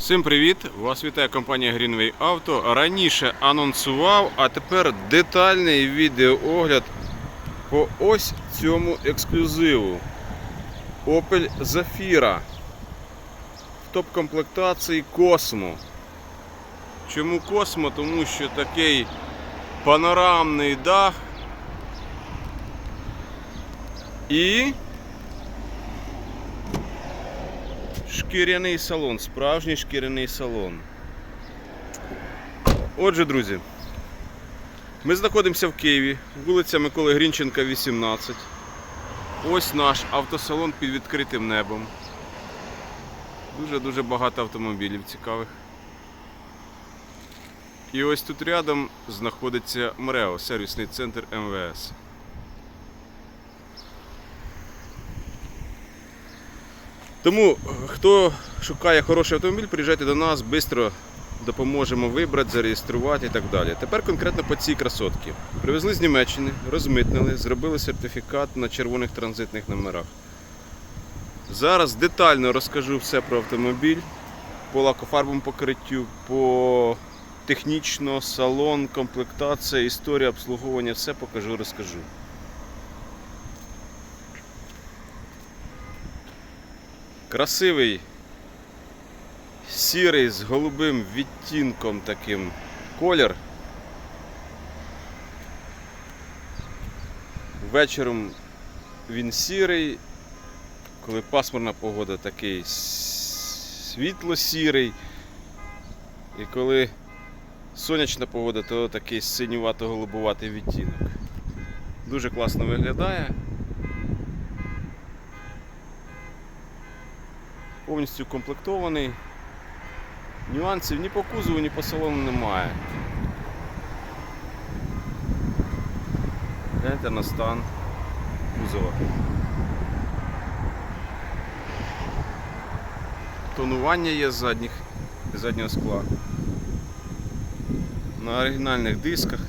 Всім привіт! Вас вітає компанія Greenway Auto. Раніше анонсував, а тепер детальний відеоогляд по ось цьому ексклюзиву. Opel Zafira в топ-комплектації Cosmo. Чому Cosmo? Тому що такий панорамний дах і Шкіряний салон, справжній шкіряний салон. Отже, друзі, ми знаходимося в Києві, вулиця Миколи Грінченка, 18. Ось наш автосалон під відкритим небом. Дуже-дуже багато автомобілів цікавих. І ось тут рядом знаходиться МРЕО, сервісний центр МВС. Тому, е, хто шукає хороший автомобіль, приїжджайте до нас, швидко допоможемо вибрати, зареєструвати і так далі. Тепер конкретно по цій красотці. Привезли з Німеччини, розмитнили, зробили сертифікат на червоних транзитних номерах. Зараз детально розкажу все про автомобіль, по лакофарбовому покриттю, по технічно, салон, комплектація, історія обслуговування, все покажу, розкажу. Красивий сірий з голубим відтінком таким колір. Вечором він сірий, коли пасмурна погода такий світло-сірий. І коли сонячна погода, то такий синювато-голубуватий відтінок. Дуже класно виглядає. Повністю комплектований. Нюансів ні по кузову, ні по салону немає. Гляньте на стан кузова. Тонування є задніх, заднього скла. На оригінальних дисках.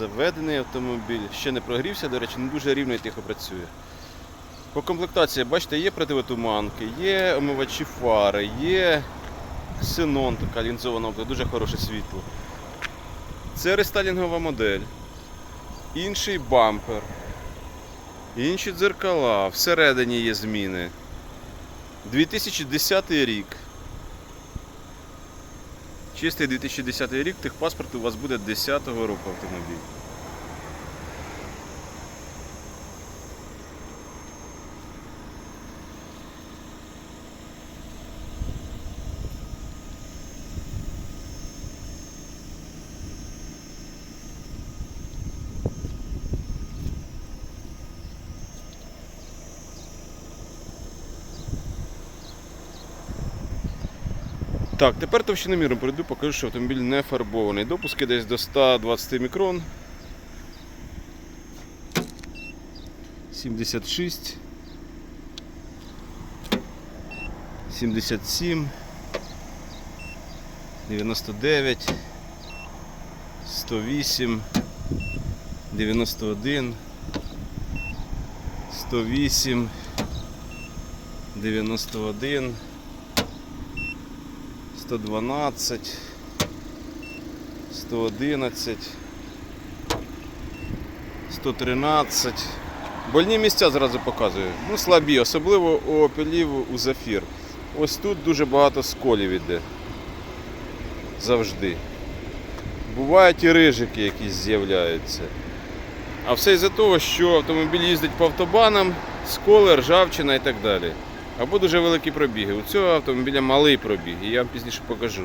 Заведений автомобіль, ще не прогрівся, до речі, не дуже рівно і тихо працює. По комплектації, бачите, є противотуманки, є омивачі фари, є ксенон, така лінзована оптика, дуже хороше світло. Це рестайлінгова модель, інший бампер, інші дзеркала, всередині є зміни. 2010 рік. Чистий 2010 рік, техпаспорт у вас буде 10-го року автомобіль. Так, тепер товщиноміром пройду, покажу, що автомобіль не фарбований. Допуски десь до 120 мікрон. 76. 77. 99. 108. 91. 108. 91. 112, 111, 113. Больні місця зразу показую. Ну, слабі, особливо у опелів у зафір. Ось тут дуже багато сколів іде. Завжди. Бувають і рижики якісь з'являються. А все із-за того, що автомобіль їздить по автобанам, сколи, ржавчина і так далі. Або дуже великі пробіги. У цього автомобіля малий пробіг, і я вам пізніше покажу.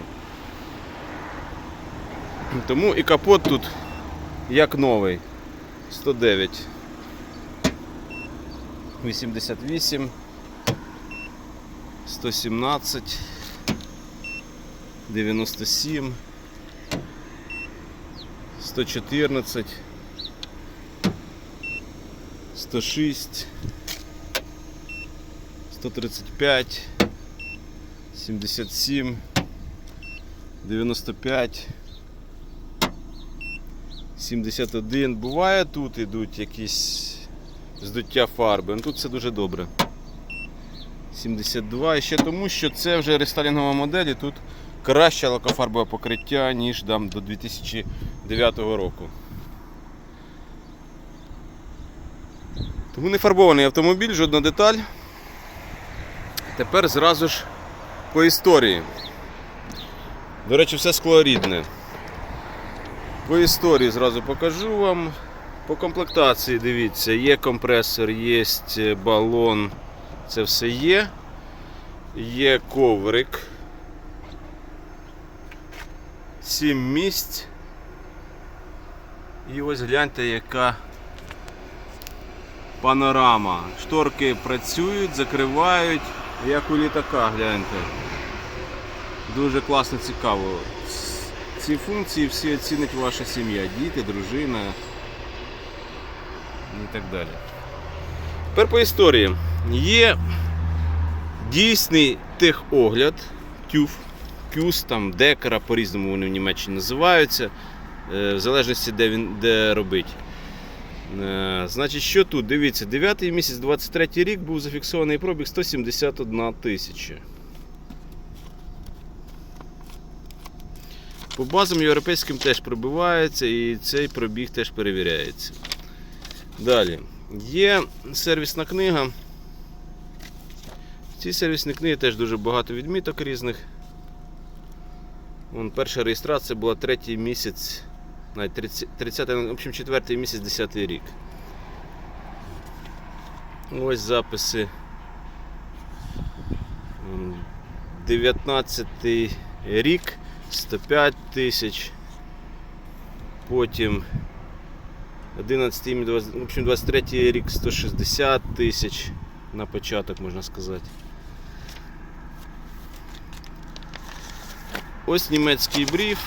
Тому і капот тут як новий. 109. 88. 117. 97. 114. 106. 135, 77, 95, 71. Буває тут ідуть якісь здуття фарби. Ну, тут все дуже добре. 72. І ще тому, що це вже рестайлінгова модель, і тут краще лакофарбове покриття, ніж там, до 2009 року. Тому не фарбований автомобіль, жодна деталь. Тепер зразу ж по історії. До речі, все скло рідне. По історії зразу покажу вам. По комплектації дивіться, є компресор, є балон, це все є. Є коврик. 7 місць. І ось гляньте, яка панорама. Шторки працюють, закривають, як у літака, гляньте. Дуже класно цікаво. Ці функції всі оцінить ваша сім'я, діти, дружина і так далі. Тепер по історії. Є дійсний техогляд, тюф, кюс, там, декера, по-різному вони в Німеччині називаються, е, в залежності де він де робить. Е, Значить, що тут? Дивіться, 9 місяць 23 рік був зафіксований пробіг 171 тисяча. По базам європейським теж пробивається і цей пробіг теж перевіряється. Далі. Є сервісна книга. В цій сервісній книгі теж дуже багато відміток різних. Вон, перша реєстрація була третій місяць, навіть 30, 30 в общем, четвертий місяць, 10 рік. Ось записи. М, 19 рік 105 тисяч. Потім 11 і 20, в общем, 23 рік 160 тисяч на початок, можна сказати. Ось німецький бриф.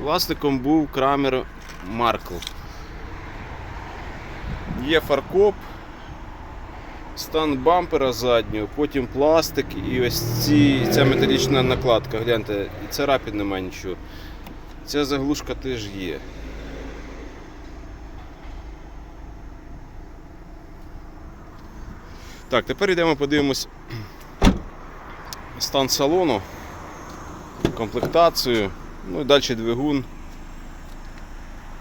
Власником був Крамер Маркл. Є фаркоп, стан бампера заднього, потім пластик і ось ці, ця металічна накладка. Гляньте, і царапін немає нічого. Ця заглушка теж є. Так, тепер йдемо подивимось стан салону, комплектацію, ну і далі двигун,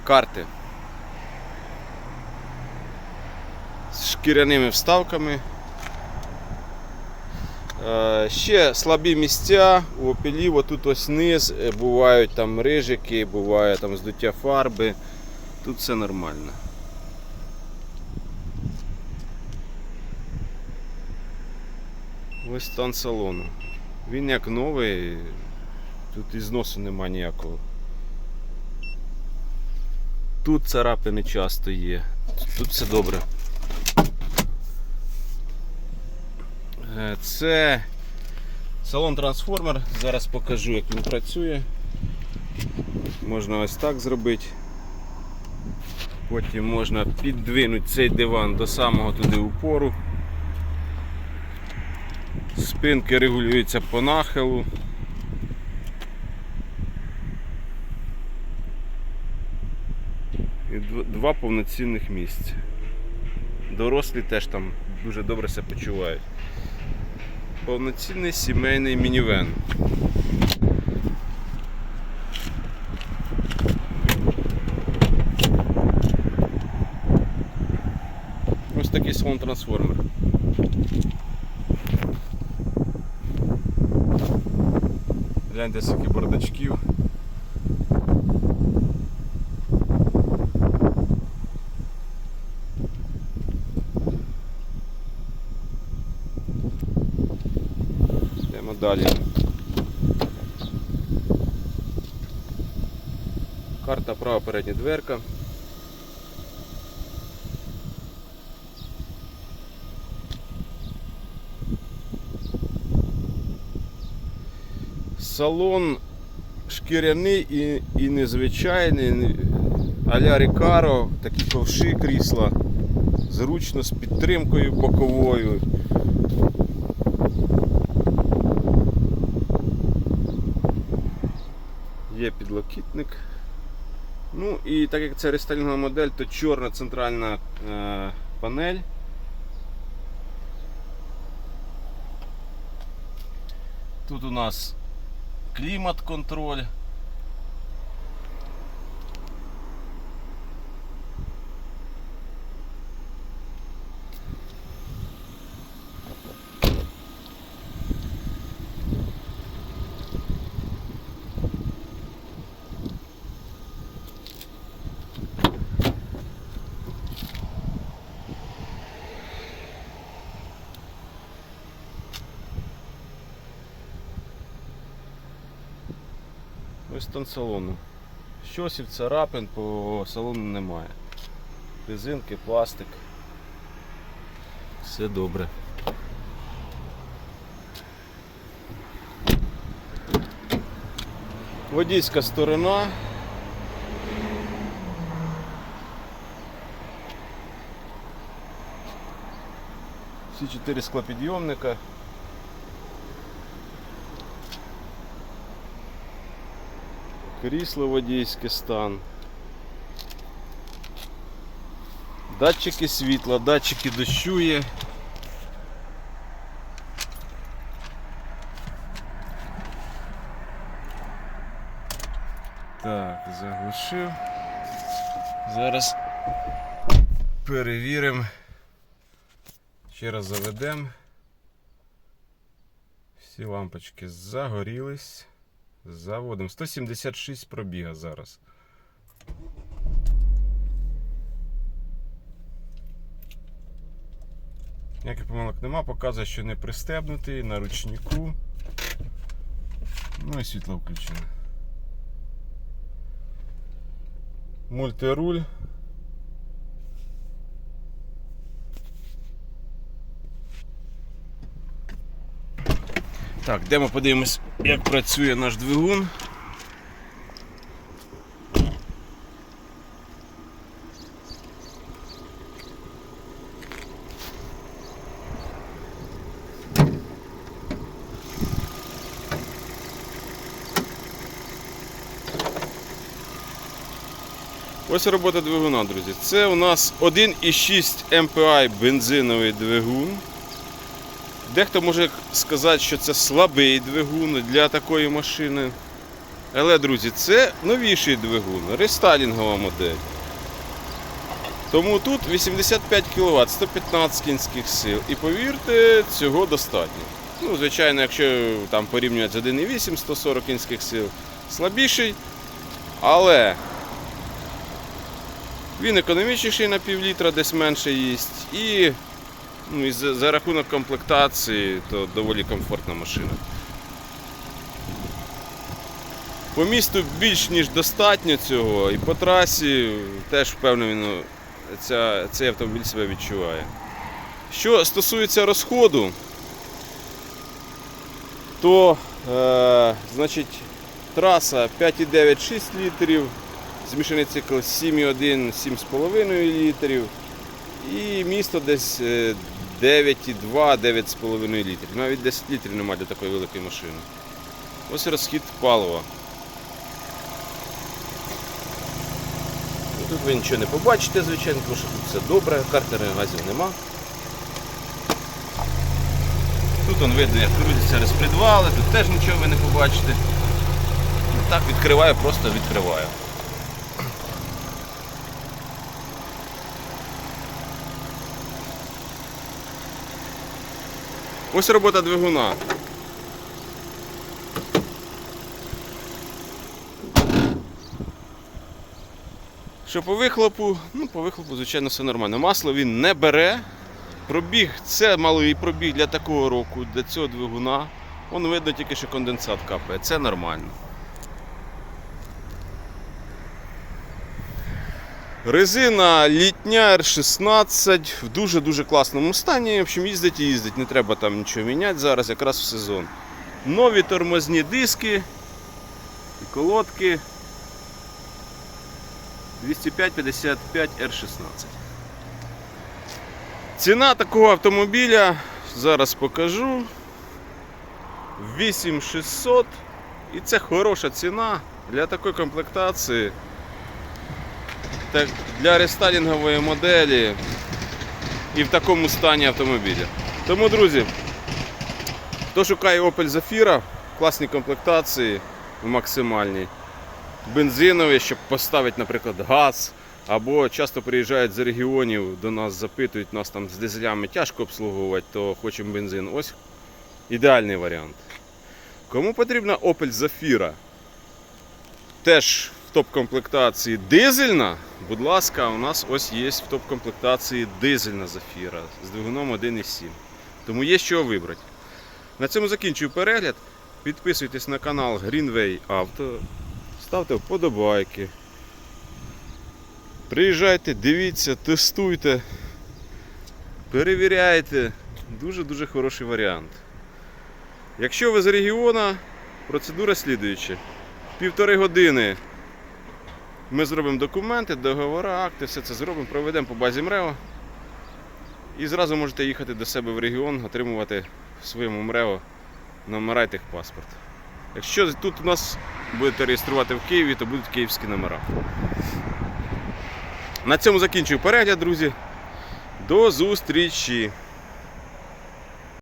карти. З шкіряними вставками. Е, Ще слабі місця у опілів, отут ось низ, е, бувають там рижики, буває там здуття фарби. Тут все нормально. Ось стан салону. Він як новий, тут і зносу нема ніякого. Тут царапини часто є, тут все добре. Е, Це салон трансформер. Зараз покажу, як він працює. Можна ось так зробити. Потім можна піддвинути цей диван до самого туди упору. Спинки регулюються по нахилу. І дв- два повноцінних місця. Дорослі теж там дуже добре себе почувають. Повноцінний сімейний мінівен. Ось такий салон трансформер. Гляньте, скільки бардачків. Йдемо далі. Карта права передня дверка. Салон шкіряний і, і незвичайний, а-ля Рікаро, такі ковши крісла, зручно з підтримкою боковою. Є підлокітник. Ну і так як це рестайлінгова модель, то чорна центральна е, панель. Тут у нас клімат-контроль. Ось стан салону. Щосів царапин по салону немає. Резинки, пластик. Все добре. Водійська сторона. Всі чотири склопідйомника. Крісло водійське стан. Датчики світла, датчики дощу є. Так, заглушив. Зараз перевіримо. Ще раз заведемо. Всі лампочки загорілись. Заводимо. 176 пробіга зараз. Ніяких помилок нема, показує, що не пристебнутий на ручнику. Ну і світло включене. Мультируль. Так, йдемо подивимось, як працює наш двигун. Ось робота двигуна, друзі. Це у нас 1,6 MPI бензиновий двигун. Дехто може сказати, що це слабий двигун для такої машини. Але, друзі, це новіший двигун, рестайлінгова модель. Тому тут 85 кВт, 115 кінських сил. І повірте, цього достатньо. Ну, звичайно, якщо там порівнювати з 1,8 140 кінських сил, слабіший. Але він економічніший на пів літра, десь менше їсть. І Ну і за, за рахунок комплектації, то доволі комфортна машина. По місту більш ніж достатньо цього, і по трасі теж впевнено ця, цей автомобіль себе відчуває. Що стосується розходу, то е, значить, траса 5,9-6 літрів, змішаний цикл 7,1, 7,5 літрів. І місто десь е, 9,2-9,5 літрів. Навіть 10 літрів немає для такої великої машини. Ось розхід палива. Тут ви нічого не побачите, звичайно, тому що тут все добре, картерних газів нема. Тут он видно, як крутяться розпредвали, тут теж нічого ви не побачите. Так відкриваю, просто відкриваю. Ось робота двигуна. Що по вихлопу? Ну, по вихлопу, звичайно, все нормально. Масло він не бере. Пробіг, це малий пробіг для такого року, для цього двигуна. Вон видно тільки, що конденсат капає. Це нормально. Резина літня R16 в дуже-дуже класному стані. В общем, їздить і їздить, не треба там нічого міняти зараз, якраз в сезон. Нові тормозні диски і колодки 205-55 R16. Ціна такого автомобіля зараз покажу. 8600. І це хороша ціна для такої комплектації. Так, для рестайлінгової моделі і в такому стані автомобіля. Тому, друзі, хто шукає Opel Zafira в класній комплектації, в максимальній, бензинові, щоб поставити, наприклад, газ, або часто приїжджають з регіонів до нас, запитують нас там з дизелями тяжко обслуговувати, то хочемо бензин. Ось ідеальний варіант. Кому потрібна Opel Zafira? Теж в топ-комплектації дизельна. Будь ласка, у нас ось є в топ-комплектації дизельна Zafira з двигуном 1.7. Тому є що вибрати. На цьому закінчую перегляд. Підписуйтесь на канал Greenway Auto, ставте вподобайки. Приїжджайте, дивіться, тестуйте, перевіряйте. Дуже-дуже хороший варіант. Якщо ви з регіона, процедура слідуюча. Півтори години ми зробимо документи, договори, акти, все це зробимо, проведемо по базі МРЕО. І зразу можете їхати до себе в регіон, отримувати в своєму МРЕО номера і техпаспорт. Якщо тут у нас будете реєструвати в Києві, то будуть київські номера. На цьому закінчую перегляд, друзі. До зустрічі!